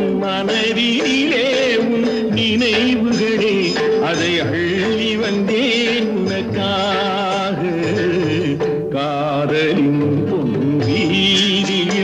மனதிலே உன் நினைவுகளே அதை அள்ளி வந்தேன் உனக்காக. காதலின் பொன்